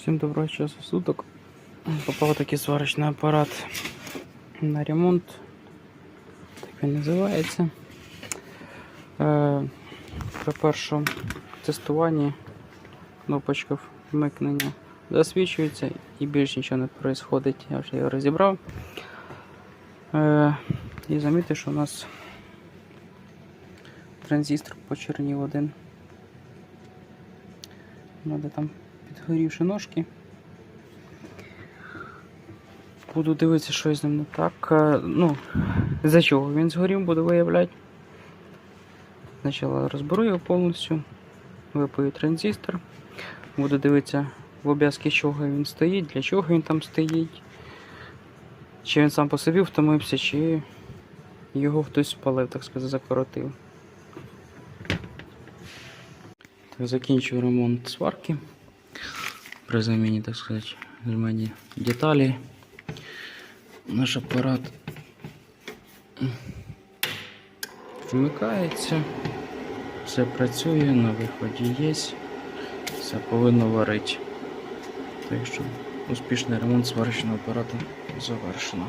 Всім доброго часу суток. Попав такий сварочний апарат на ремонт. Так він називається. Е, при першому тестуванні кнопочка вмикнення засвічується і більше нічого не відбувається. Я вже його розібрав. Е, і замітьте, що у нас транзистор почернів один. Надо там підгорівши ножки. Буду дивитися, що з ним не так. Е, Ну, за чого він згорів, буду виявляти. Спочатку розберу його повністю, випаю транзистор, буду дивитися в обв'язки, чого він стоїть, для чого він там стоїть. Чи він сам по собі втомився, чи його хтось спалив, так сказати, закоротив. Так, закінчую ремонт сварки. При заміні, так сказати, заміні деталі. Наш апарат вмикається, все працює, на виході є, все повинно варити. Так що успішний ремонт сварочного апарату завершено.